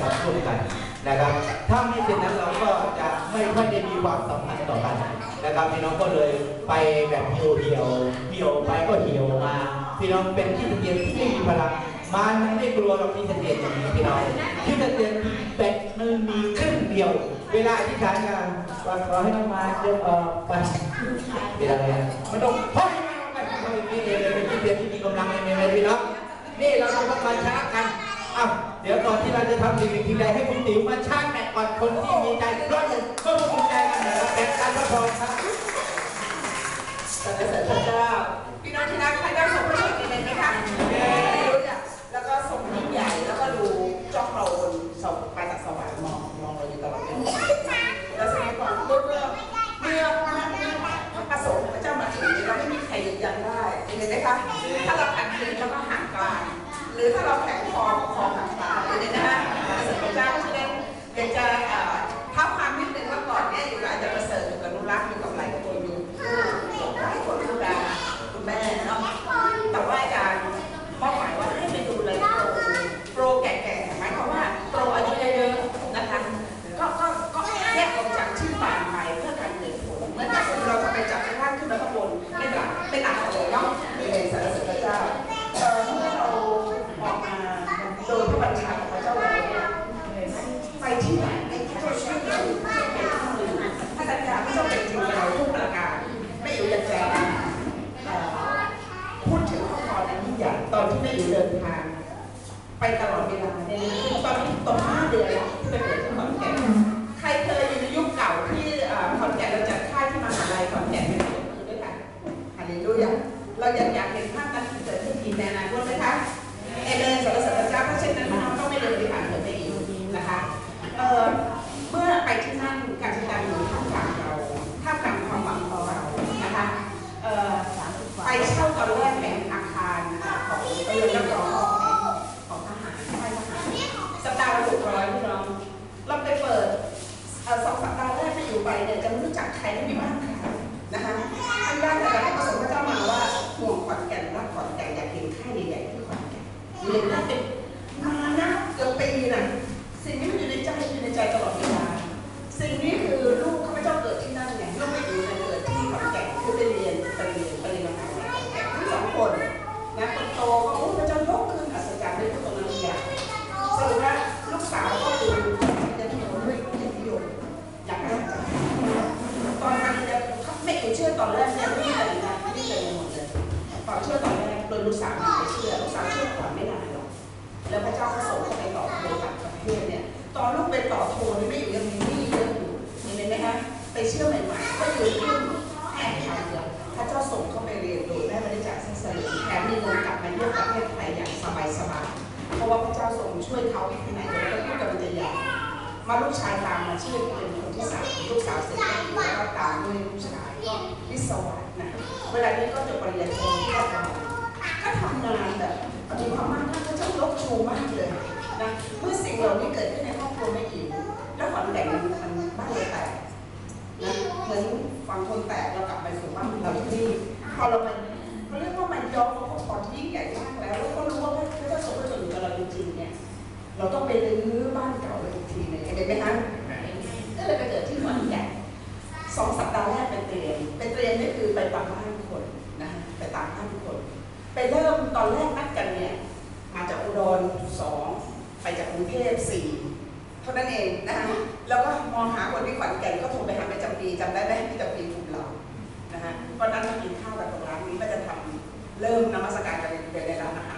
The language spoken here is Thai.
ทำร่วมกันนะครับ ถ้าไม่เช่นนั้นเราก็จะไม่ค่อยได้มีความสัมพันธ์ต่อกันนะครับพี่น้องก็เลยไปแบบเหี่ยวเหี่ยวๆเหี่ยวไปก็เหี่ยวมา พี่น้องเป็นที่เกียงที่ไม่มีพลังมันไม่กลัวเราที่ตะเกียงอย่างนี้พี่น้องที่ตะเกียงเป็ดมันมีครึ่งเดียว เวลาที่ทานกันว่าขอให้น้องมาเยอะเออไปเป็นอะไรอะมันต้องเฮ้ยมาไปนี่เลยเป็นที่เดียวที่มีกำลังในเมย์พี่น้องนี่เราต้องมาชาร์จกันอ้าวเดี๋ยว ก่อนที่เราจะทำสิ่งหนึ่งสิ่งให้คุณติ๋วมาชาร์จแบตก่อนคนที่มีใจร้อนหนึ่งก็มาคุณใจกันนะครับแบตการทดลอครับสรรเสริญพระเจ้าพี่น้องที่รักใครได้ส่งพระชนดีเลยไหมคะไม่รู้จักแล้วก็ส่งยิ่งใหญ่แล้วก็ดูจ้องเราบนสวรรค์มาจากสวรรค์มองมองเราอยู่ตลอดเวลาแล้วสมัยก่อนเมื่อเมื่อเมื่อพระเมื่อพระประสงค์พระเจ้ามาถึงเราไม่มีใครยืนยันได้เห็นไหมคะถ้าเราขัดขืนแล้วก็ห่างกลางหรือถ้าเราแข็งคอ นั้น ที่ไหนให้พระเจ้าช่วยเราช่วยเป็นถ้าสัญญาไม่ต้องเป็นจริงเราทุกประการไม่อยู่ยังจะเอ่อพูดถึงข้อความนั้นยิ่งใหญ่ตอนที่ไม่อยู่เดินทาง ไปตลอดเวลาเนี่ยตอนนี้ตอนห้าเดือนแล้วที่ไปเปิดที่ขอนแก่น สาวไม่เชื่อลูกสาวเชื่อก่อนไม่นานหรอกแล้วพระเจ้าก็ส่งเขาไปต่อโทต่างประเทศเนี่ยตอนลูกไปต่อโทนี่ไม่อยู่ยังมีหนี้เยอะอยู่เห็นไหมคะไปเชื่อใหม่ๆก็อยู่ขึ้นแอบทำเลยพระเจ้าส่งเข้าไปเรียนโดยแม่ไม่ได้จายสิ้นสลึงแถมมีเงินกลับมาเยี่ยมประเทศไทยอย่างสบายๆเพราะว่าพระเจ้าทรงช่วยเขาที่ไหนแล้วก็พูดกับมันจะใหญ่มาลูกชายตามมาชื่อเป็นคนที่สามลูกสาวเสร็จแล้วก็ตามด้วยลูกชายก็วิศวะนะเวลานี้ก็จบปริญญาโทที่ทำ นก็ทำงานแบบมีความมั่นคงพระเจ้ายกชูมากเลยนะเมื่อสิ่งเหล่านี้เกิดขึ้นในครอบครัวไม่อิ๋วแล้วขอนแก่นมันมันบ้านเราแตกนะเหมือนฟังคนแตกเรากลับไปสู่บ้านเราที่นี่พอเราไปเขาเรียกว่ามันย้อมเขาขอที่ยิ่งใหญ่มากแล้วแล้วก็รู้ว่าพระเจ้าทรงพระชนอยู่กับเราจริงๆเนี่ยเราต้องไปรื้อบ้านเก่าเลยที ไปเริ่มตอนแรกนัดกันเนี่ยมาจากอุดรสองไปจากกรุงเทพสี่เท่านั้นเองนะคะแล้วก็มองหาคนที่ขวัญแก่นก็โทรไปหาแม่จำปีจำได้ไหมพี่จำปีถูกเรานะคะวันนั้นกินข้าวกับตรงร้านนี้ก็จะทำเริ่มนมัสการกันในร้านอาหาร